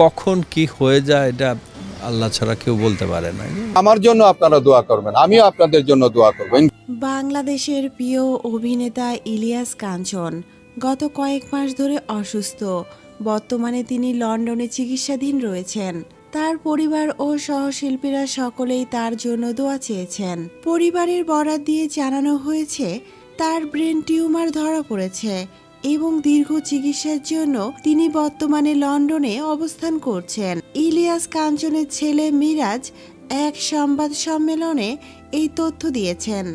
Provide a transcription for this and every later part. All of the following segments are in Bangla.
কখন কি হয়ে যায় এটা আল্লাহ ছাড়া কেউ বলতে পারে না। আমার জন্য আপনারা দোয়া করবেন আমিও আপনাদের জন্য দোয়া করব। বাংলাদেশের প্রিয় অভিনেতা ইলিয়াস কাঞ্চন গত কয়েক মাস ধরে অসুস্থ। বর্তমানে তিনি লন্ডনে চিকিৎসাধীন রয়েছেন। তার পরিবার ও সহশিল্পীরা সকলেই তার জন্য দোয়া চেয়েছেন। পরিবারের বরাত দিয়ে জানানো হয়েছে তার ব্রেন টিউমার ধরা পড়েছে। এবং দীর্ঘ চিকিৎসার জন্য তিনি বর্তমানে লন্ডনে অবস্থান করছেন। ইলিয়াস কাঞ্চনের ছেলে মিরাজ এক সংবাদ সম্মেলনে এই তথ্য দিয়েছেন।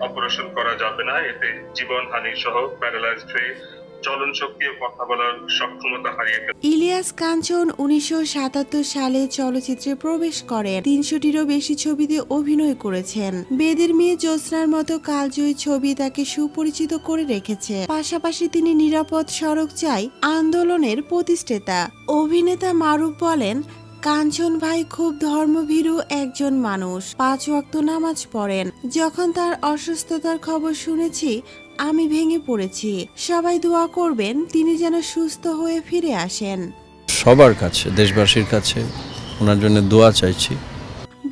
অপারেশন করা যাবে না, এতে জীবনহানি সহ প্যারালাইজড হয়ে চলন শক্তি ও কথা বলার সক্ষমতা হারিয়ে ফেলে। ইলিয়াস কাঞ্চন উনিশশো সালে চলচ্চিত্রে প্রবেশ করেন। তিনশোটিরও বেশি ছবিতে অভিনয় করেছেন। বেদের মেয়ে জ্যোৎস্নার মতো কালজয়ী ছবি তাকে সুপরিচিত করে রেখেছে। পাশাপাশি তিনি নিরাপদ সড়ক চাই আন্দোলনের প্রতিষ্ঠাতা। অভিনেতা মারুফ বলেন, কাঞ্চন ভাই খুব ধর্মভীরু একজন মানুষ। পাঁচ ওয়াক্ত নামাজ পড়েন। যখন তার অসুস্থতার খবর শুনেছি আমি ভেঙে পড়েছি। সবাই দোয়া করবেন তিনি যেন সুস্থ হয়ে ফিরে আসেন। সবার কাছে দেশবাসীর কাছে ওনার জন্য দোয়া চাইছি।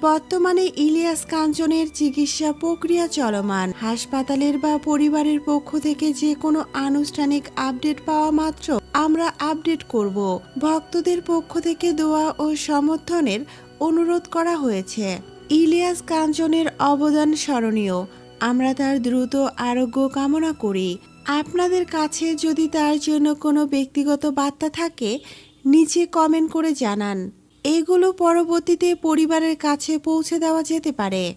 বর্তমানে ইলিয়াস কাঞ্চনের চিকিৎসা প্রক্রিয়া চলমান। হাসপাতালের বা পরিবারের পক্ষ থেকে যে কোনো আনুষ্ঠানিক আপডেট পাওয়া মাত্র আমরা আপডেট করব। ভক্তদের পক্ষ থেকে দোয়া ও সমর্থনের অনুরোধ করা হয়েছে। ইলিয়াস কাঞ্চনের অবদান স্মরণীয়। আমরা তার দ্রুত আরোগ্য কামনা করি। আপনাদের কাছে যদি তার জন্য কোনো ব্যক্তিগত বার্তা থাকে, নিচে কমেন্ট করে জানান। এগুলো পরবর্তীতে পরিবারের কাছে পৌঁছে দেওয়া যেতে পারে।